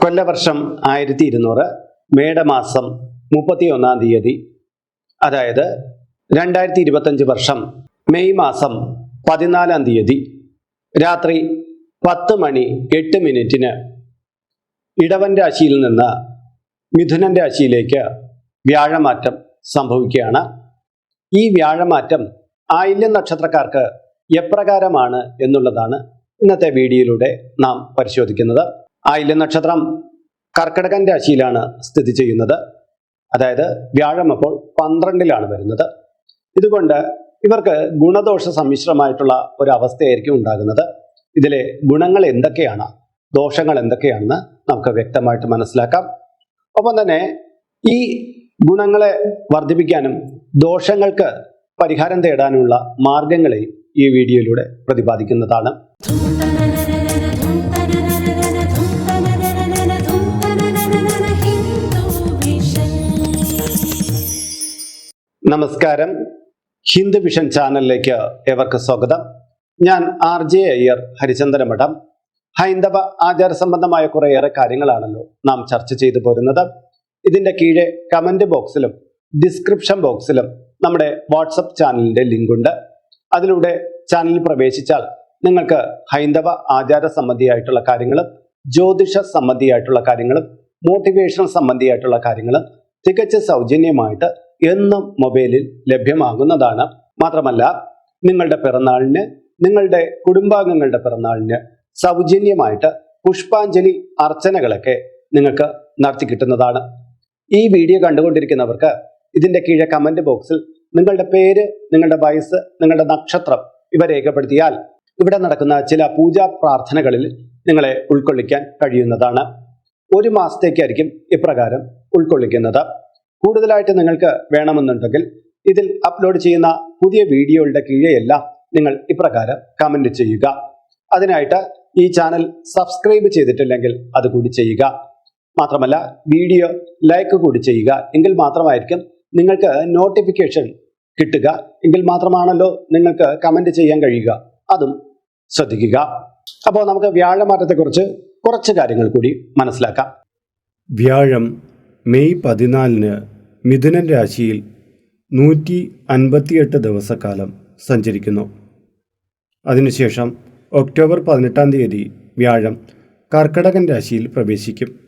കൊല്ലവർഷം ആയിരത്തി ഇരുന്നൂറ് മേടമാസം മുപ്പത്തി ഒന്നാം തീയതി. അതായത് രണ്ടായിരത്തി ഇരുപത്തഞ്ച് വർഷം മെയ് മാസം പതിനാലാം തീയതി. രാത്രി പത്ത് മണി എട്ട് മിനിറ്റിന് ഇടവൻ രാശിയിൽ നിന്ന് മിഥുനൻ രാശിയിലേക്ക് വ്യാഴമാറ്റം സംഭവിക്കുകയാണ്. ഈ വ്യാഴമാറ്റം ആയില്യം നക്ഷത്രക്കാർക്ക് എപ്രകാരമാണ് എന്നുള്ളതാണ് ഇന്നത്തെ വീഡിയോയിലൂടെ നാം പരിശോധിക്കുന്നത്. ആയില്യം നക്ഷത്രം കർക്കിടകൻ രാശിയിലാണ് സ്ഥിതി ചെയ്യുന്നത്. അതായത് വ്യാഴം അപ്പോൾ പന്ത്രണ്ടിലാണ് വരുന്നത്. ഇതുകൊണ്ട് ഇവർക്ക് ഗുണദോഷ സമ്മിശ്രമായിട്ടുള്ള ഒരു അവസ്ഥയായിരിക്കും ഉണ്ടാകുന്നത്. ഇതിലെ ഗുണങ്ങൾ എന്തൊക്കെയാണ്? ദോഷങ്ങൾ എന്തൊക്കെയാണെന്ന് നമുക്ക് വ്യക്തമായിട്ട് മനസ്സിലാക്കാം. ഒപ്പം തന്നെ ഈ ഗുണങ്ങളെ വർദ്ധിപ്പിക്കാനും ദോഷങ്ങൾക്ക് പരിഹാരം തേടാനുമുള്ള മാർഗങ്ങളെ ഈ വീഡിയോയിലൂടെ പ്രതിപാദിക്കുന്നതാണ്. നമസ്കാരം. ഹിന്ദു വിഷൻ ചാനലിലേക്ക് ഏവർക്ക് സ്വാഗതം. ഞാൻ ആർ ജെ അയ്യർ ഹരിചന്ദ്രമഠം. ഹൈന്ദവ ആചാര സംബന്ധമായ കുറേയേറെ കാര്യങ്ങളാണല്ലോ നാം ചർച്ച ചെയ്തു പോരുന്നത്. ഇതിന്റെ കീഴെ കമന്റ് ബോക്സിലും ഡിസ്ക്രിപ്ഷൻ ബോക്സിലും നമ്മുടെ വാട്സപ്പ് ചാനലിന്റെ ലിങ്ക് ഉണ്ട് അതിലൂടെ ചാനലിൽ പ്രവേശിച്ചാൽ നിങ്ങൾക്ക് ഹൈന്ദവ ആചാര സംബന്ധിയായിട്ടുള്ള കാര്യങ്ങളും ജ്യോതിഷ സംബന്ധിയായിട്ടുള്ള കാര്യങ്ങളും മോട്ടിവേഷൻ സംബന്ധിയായിട്ടുള്ള കാര്യങ്ങളും തികച്ച സൗജന്യമായിട്ട് എന്നും മൊബൈലിൽ ലഭ്യമാകുന്നതാണ്. മാത്രമല്ല നിങ്ങളുടെ പിറന്നാളിന് നിങ്ങളുടെ കുടുംബാംഗങ്ങളുടെ പിറന്നാളിന് സൗജന്യമായിട്ട് പുഷ്പാഞ്ജലി അർച്ചനകളൊക്കെ നിങ്ങൾക്ക് നടത്തി കിട്ടുന്നതാണ്. ഈ വീഡിയോ കണ്ടുകൊണ്ടിരിക്കുന്നവർക്ക് ഇതിന്റെ കീഴെ കമന്റ് ബോക്സിൽ നിങ്ങളുടെ പേര് നിങ്ങളുടെ വയസ്സ് നിങ്ങളുടെ നക്ഷത്രം ഇവ രേഖപ്പെടുത്തിയാൽ ഇവിടെ നടക്കുന്ന ചില പൂജാ പ്രാർത്ഥനകളിൽ നിങ്ങളെ ഉൾക്കൊള്ളിക്കാൻ കഴിയുന്നതാണ്. ഒരു മാസത്തേക്കായിരിക്കും ഇപ്രകാരം ഉൾക്കൊള്ളിക്കുന്നത്. കൂടുതലായിട്ട് നിങ്ങൾക്ക് വേണമെന്നുണ്ടെങ്കിൽ ഇതിൽ അപ്ലോഡ് ചെയ്യുന്ന പുതിയ വീഡിയോകളുടെ കീഴെയെല്ലാം നിങ്ങൾ ഇപ്രകാരം കമന്റ് ചെയ്യുക. അതിനായിട്ട് ഈ ചാനൽ സബ്സ്ക്രൈബ് ചെയ്തിട്ടില്ലെങ്കിൽ അത് കൂടി ചെയ്യുക. മാത്രമല്ല വീഡിയോ ലൈക്ക് കൂടി ചെയ്യുക. എങ്കിൽ മാത്രമായിരിക്കും നിങ്ങൾക്ക് നോട്ടിഫിക്കേഷൻ കിട്ടുക. എങ്കിൽ മാത്രമാണല്ലോ നിങ്ങൾക്ക് കമന്റ് ചെയ്യാൻ കഴിയുക. അതും ശ്രദ്ധിക്കുക. അപ്പോൾ നമുക്ക് വ്യാഴമാറ്റത്തെക്കുറിച്ച് കുറച്ച് കാര്യങ്ങൾ കൂടി മനസ്സിലാക്കാം. വ്യാഴം മെയ് പതിനാലിന് മിഥുനൻ രാശിയിൽ നൂറ്റി അൻപത്തിയെട്ട് ദിവസക്കാലം സഞ്ചരിക്കുന്നു. അതിനുശേഷം ഒക്ടോബർ പതിനെട്ടാം തീയതി വ്യാഴം കർക്കടകൻ രാശിയിൽ പ്രവേശിക്കും.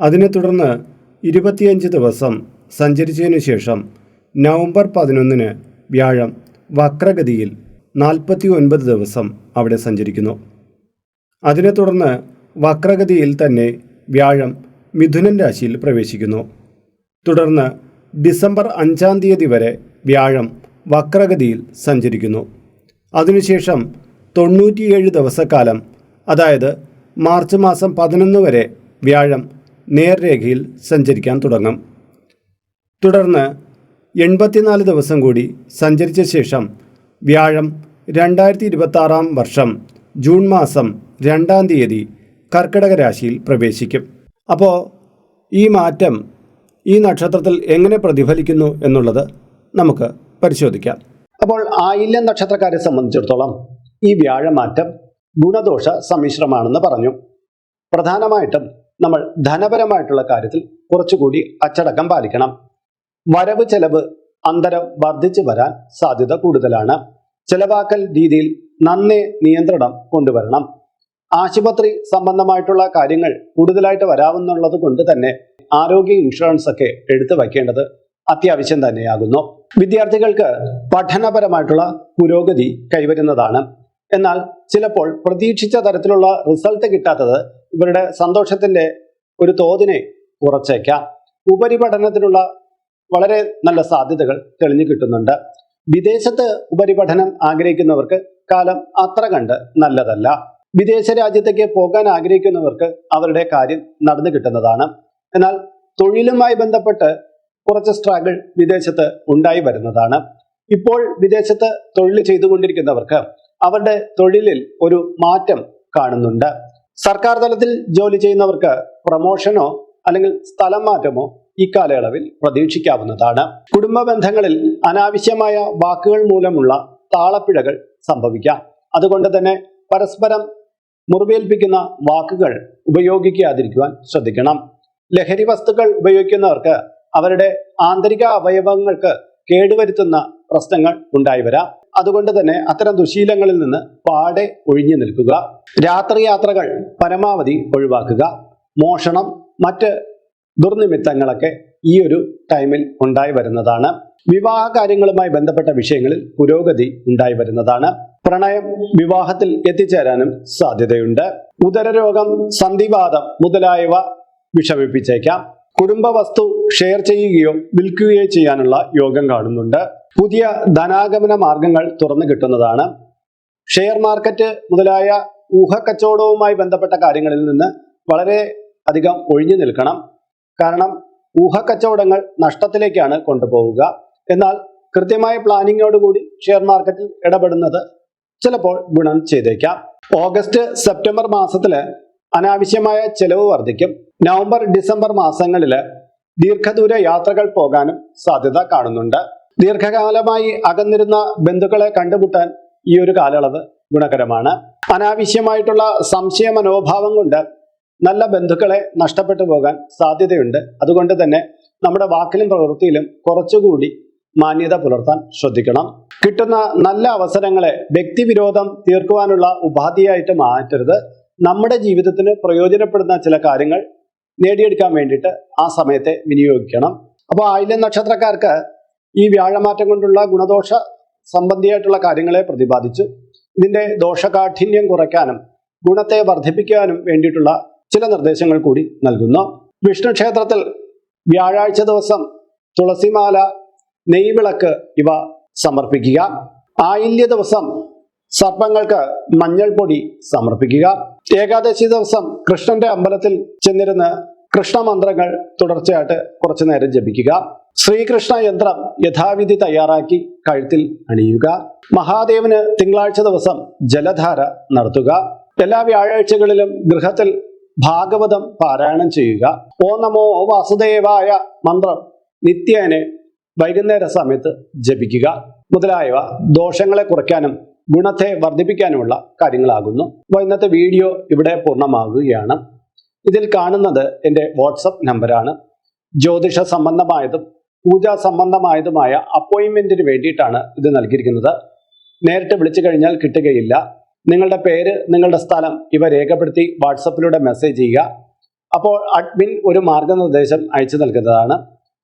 അതിനെ തുടർന്ന് ഇരുപത്തിയഞ്ച് ദിവസം സഞ്ചരിച്ചതിനു ശേഷം നവംബർ പതിനൊന്നിന് വ്യാഴം വക്രഗതിയിൽ നാൽപ്പത്തി ഒൻപത് ദിവസം അവിടെ സഞ്ചരിക്കുന്നു. അതിനെ തുടർന്ന് വക്രഗതിയിൽ തന്നെ വ്യാഴം മിഥുനൻ രാശിയിൽ പ്രവേശിക്കുന്നു. തുടർന്ന് ഡിസംബർ അഞ്ചാം തീയതി വരെ വ്യാഴം വക്രഗതിയിൽ സഞ്ചരിക്കുന്നു. അതിനുശേഷം തൊണ്ണൂറ്റിയേഴ് ദിവസക്കാലം അതായത് മാർച്ച് മാസം പതിനൊന്ന് വരെ വ്യാഴം നേർരേഖയിൽ സഞ്ചരിക്കാൻ തുടങ്ങും. തുടർന്ന് എൺപത്തിനാല് ദിവസം കൂടി സഞ്ചരിച്ച ശേഷം വ്യാഴം രണ്ടായിരത്തി ഇരുപത്താറാം വർഷം ജൂൺ മാസം രണ്ടാം തീയതി കർക്കിടക രാശിയിൽ പ്രവേശിക്കും. അപ്പോൾ ഈ മാറ്റം ഈ നക്ഷത്രത്തിൽ എങ്ങനെ പ്രതിഫലിക്കുന്നു എന്നുള്ളത് നമുക്ക് പരിശോധിക്കാം. അപ്പോൾ ആയില്യം നക്ഷത്രക്കാരെ സംബന്ധിച്ചിടത്തോളം ഈ വ്യാഴമാറ്റം ഗുണദോഷ സമ്മിശ്രമാണെന്ന് പറഞ്ഞു. പ്രധാനമായിട്ടും നമ്മൾ ധനപരമായിട്ടുള്ള കാര്യത്തിൽ കുറച്ചുകൂടി അച്ചടക്കം പാലിക്കണം. വരവ് ചെലവ് അന്തരം വർദ്ധിച്ചു വരാൻ സാധ്യത കൂടുതലാണ്. ചെലവാക്കൽ രീതിയിൽ നന്നേ നിയന്ത്രണം കൊണ്ടുവരണം. ആശുപത്രി സംബന്ധമായിട്ടുള്ള കാര്യങ്ങൾ കൂടുതലായിട്ട് വരാവുന്നുള്ളത് കൊണ്ട് തന്നെ ആരോഗ്യ ഇൻഷുറൻസ് ഒക്കെ എടുത്തു വയ്ക്കേണ്ടത് അത്യാവശ്യം തന്നെയാകുന്നു. വിദ്യാർത്ഥികൾക്ക് പഠനപരമായിട്ടുള്ള പുരോഗതി കൈവരുന്നതാണ്. എന്നാൽ ചിലപ്പോൾ പ്രതീക്ഷിച്ച തരത്തിലുള്ള റിസൾട്ട് കിട്ടാത്തത് ഇവരുടെ സന്തോഷത്തിന്റെ ഒരു തോതിനെ കുറച്ചേക്കാം. ഉപരിപഠനത്തിനുള്ള വളരെ നല്ല സാധ്യതകൾ തെളിഞ്ഞു കിട്ടുന്നുണ്ട്. വിദേശത്ത് ഉപരിപഠനം ആഗ്രഹിക്കുന്നവർക്ക് കാലം അത്ര കണ്ട് നല്ലതല്ല. വിദേശ രാജ്യത്തേക്ക് പോകാൻ ആഗ്രഹിക്കുന്നവർക്ക് അവരുടെ കാര്യം നടന്നു കിട്ടുന്നതാണ്. എന്നാൽ തൊഴിലുമായി ബന്ധപ്പെട്ട് കുറച്ച് സ്ട്രഗിൾ വിദേശത്ത് ഉണ്ടായി വരുന്നതാണ്. ഇപ്പോൾ വിദേശത്ത് തൊഴിൽ ചെയ്തുകൊണ്ടിരിക്കുന്നവർക്ക് അവരുടെ തൊഴിലിൽ ഒരു മാറ്റം കാണുന്നുണ്ട്. സർക്കാർ തലത്തിൽ ജോലി ചെയ്യുന്നവർക്ക് പ്രൊമോഷനോ അല്ലെങ്കിൽ സ്ഥലം മാറ്റമോ ഈ കാലയളവിൽ പ്രതീക്ഷിക്കാവുന്നതാണ്. കുടുംബ ബന്ധങ്ങളിൽ അനാവശ്യമായ വാക്കുകൾ മൂലമുള്ള താളപ്പിഴകൾ സംഭവിക്കാം. അതുകൊണ്ട് തന്നെ പരസ്പരം മുറിവേൽപ്പിക്കുന്ന വാക്കുകൾ ഉപയോഗിക്കാതിരിക്കുവാൻ ശ്രദ്ധിക്കണം. ലഹരി വസ്തുക്കൾ ഉപയോഗിക്കുന്നവർക്ക് അവരുടെ ആന്തരിക അവയവങ്ങൾക്ക് കേടുവരുത്തുന്ന പ്രശ്നങ്ങൾ ഉണ്ടായി വരാം. അതുകൊണ്ട് തന്നെ അത്തരം ദുശീലങ്ങളിൽ നിന്ന് പാടെ ഒഴിഞ്ഞു നിൽക്കുക. രാത്രി യാത്രകൾ പരമാവധി ഒഴിവാക്കുക. മോഷണം മറ്റ് ദുർനിമിത്തങ്ങളൊക്കെ ഈ ഒരു ടൈമിൽ ഉണ്ടായി വരുന്നതാണ്. വിവാഹ കാര്യങ്ങളുമായി ബന്ധപ്പെട്ട വിഷയങ്ങളിൽ പുരോഗതി ഉണ്ടായി വരുന്നതാണ്. പ്രണയം വിവാഹത്തിൽ എത്തിച്ചേരാനും സാധ്യതയുണ്ട്. ഉദരരോഗം സന്ധിവാദം മുതലായവ വിഷമിപ്പിച്ചേക്കാം. കുടുംബ വസ്തു ഷെയർ ചെയ്യുകയോ വിൽക്കുകയോ ചെയ്യാനുള്ള യോഗം കാണുന്നുണ്ട്. പുതിയ ധനാഗമന മാർഗങ്ങൾ തുറന്നു കിട്ടുന്നതാണ്. ഷെയർ മാർക്കറ്റ് മുതലായ ഊഹക്കച്ചവടവുമായി ബന്ധപ്പെട്ട കാര്യങ്ങളിൽ നിന്ന് വളരെ അധികം ഒഴിഞ്ഞു നിൽക്കണം. കാരണം ഊഹക്കച്ചവടങ്ങൾ നഷ്ടത്തിലേക്കാണ് കൊണ്ടുപോവുക. എന്നാൽ കൃത്യമായ പ്ലാനിങ്ങോടുകൂടി ഷെയർ മാർക്കറ്റിൽ ഇടപെടുന്നത് ചിലപ്പോൾ ഗുണം ചെയ്തേക്കാം. ഓഗസ്റ്റ് സെപ്റ്റംബർ മാസത്തിൽ അനാവശ്യമായ ചെലവ് വർദ്ധിക്കും. നവംബർ ഡിസംബർ മാസങ്ങളിൽ ദീർഘദൂര യാത്രകൾ പോകാനും സാധ്യത കാണുന്നുണ്ട്. ദീർഘകാലമായി അകന്നിരുന്ന ബന്ധുക്കളെ കണ്ടുമുട്ടാൻ ഈ ഒരു കാലയളവ് ഗുണകരമാണ്. അനാവശ്യമായിട്ടുള്ള സംശയ മനോഭാവം കൊണ്ട് നല്ല ബന്ധുക്കളെ നഷ്ടപ്പെട്ടു പോകാൻ സാധ്യതയുണ്ട്. അതുകൊണ്ട് തന്നെ നമ്മുടെ വാക്കിലും പ്രവൃത്തിയിലും കുറച്ചുകൂടി മാന്യത പുലർത്താൻ ശ്രദ്ധിക്കണം. കിട്ടുന്ന നല്ല അവസരങ്ങളെ വ്യക്തിവിരോധം തീർക്കുവാനുള്ള ഉപാധിയായിട്ട് മാറ്റരുത്. നമ്മുടെ ജീവിതത്തിന് പ്രയോജനപ്പെടുന്ന ചില കാര്യങ്ങൾ നേടിയെടുക്കാൻ വേണ്ടിയിട്ട് ആ സമയത്തെ വിനിയോഗിക്കണം. അപ്പോൾ ആയില്യം നക്ഷത്രക്കാർക്ക് ഈ വ്യാഴമാറ്റം കൊണ്ടുള്ള ഗുണദോഷ സംബന്ധിയായിട്ടുള്ള കാര്യങ്ങളെ പ്രതിപാദിച്ചു. ഇതിന്റെ ദോഷകാഠിന്യം കുറയ്ക്കാനും ഗുണത്തെ വർദ്ധിപ്പിക്കാനും വേണ്ടിയിട്ടുള്ള ചില നിർദ്ദേശങ്ങൾ കൂടി നൽകുന്നു. വിഷ്ണു ക്ഷേത്രത്തിൽ വ്യാഴാഴ്ച ദിവസം തുളസിമാല നെയ്വിളക്ക് ഇവ സമർപ്പിക്കുക. ആയില്യ ദിവസം സർപ്പങ്ങൾക്ക് മഞ്ഞൾ പൊടി സമർപ്പിക്കുക. ഏകാദശി ദിവസം കൃഷ്ണന്റെ അമ്പലത്തിൽ ചെന്നിരുന്ന് കൃഷ്ണമന്ത്രങ്ങൾ തുടർച്ചയായിട്ട് കുറച്ചു നേരം ജപിക്കുക. ശ്രീകൃഷ്ണ യന്ത്രം യഥാവിധി തയ്യാറാക്കി കഴുത്തിൽ അണിയുക. മഹാദേവന് തിങ്കളാഴ്ച ദിവസം ജലധാര നടത്തുക. എല്ലാ വ്യാഴാഴ്ചകളിലും ഗൃഹത്തിൽ ഭാഗവതം പാരായണം ചെയ്യുക. ഓ നമോ വാസുദേവായ മന്ത്രം നിത്യേനെ വൈകുന്നേര സമയത്ത് ജപിക്കുക. മുതലായവ ദോഷങ്ങളെ കുറയ്ക്കാനും ഗുണത്തെ വർദ്ധിപ്പിക്കാനുമുള്ള കാര്യങ്ങളാകുന്നു. അപ്പോൾ ഇന്നത്തെ വീഡിയോ ഇവിടെ പൂർണമാകുകയാണ്. ഇതിൽ കാണുന്നത് എന്റെ വാട്സപ്പ് നമ്പറാണ്. ജ്യോതിഷ സംബന്ധമായതും പൂജാ സംബന്ധമായതുമായ അപ്പോയിൻമെന്റിന് വേണ്ടിയിട്ടാണ് ഇത് നൽകിയിരിക്കുന്നത്. നേരിട്ട് വിളിച്ചു കഴിഞ്ഞാൽ കിട്ടുകയില്ല. നിങ്ങളുടെ പേര് നിങ്ങളുടെ സ്ഥലം ഇവ രേഖപ്പെടുത്തി വാട്സപ്പിലൂടെ മെസ്സേജ് ചെയ്യുക. അപ്പോൾ അഡ്മിൻ ഒരു മാർഗനിർദ്ദേശം അയച്ചു നൽകുന്നതാണ്.